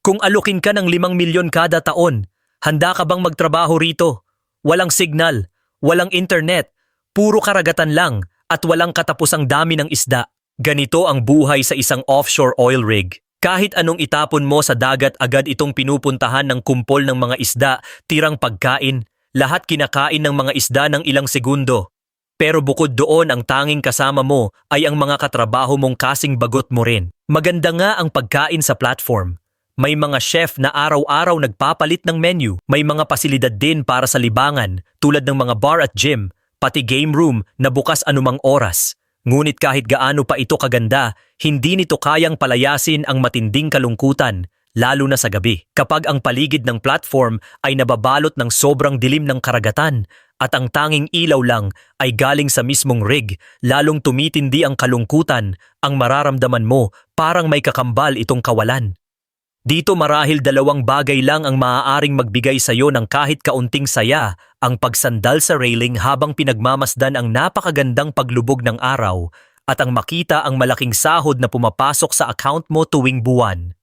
Kung alukin ka ng limang milyon kada taon, handa ka bang magtrabaho rito? Walang signal, walang internet, puro karagatan lang at walang katapusang dami ng isda. Ganito ang buhay sa isang offshore oil rig. Kahit anong itapon mo sa dagat agad itong pinupuntahan ng kumpol ng mga isda, tirang pagkain, lahat kinakain ng mga isda ng ilang segundo. Pero bukod doon ang tanging kasama mo ay ang mga katrabaho mong kasing bagot mo rin. Maganda nga ang pagkain sa platform. May mga chef na araw-araw nagpapalit ng menu. May mga pasilidad din para sa libangan tulad ng mga bar at gym, pati game room na bukas anumang oras. Ngunit kahit gaano pa ito kaganda, hindi nito kayang palayasin ang matinding kalungkutan, lalo na sa gabi. Kapag ang paligid ng platform ay nababalot ng sobrang dilim ng karagatan at ang tanging ilaw lang ay galing sa mismong rig, lalong tumitindi ang kalungkutan, ang mararamdaman mo parang may kakambal itong kawalan. Dito marahil dalawang bagay lang ang maaaring magbigay sa iyo ng kahit kaunting saya, ang pagsandal sa railing habang pinagmamasdan ang napakagandang paglubog ng araw at ang makita ang malaking sahod na pumapasok sa account mo tuwing buwan.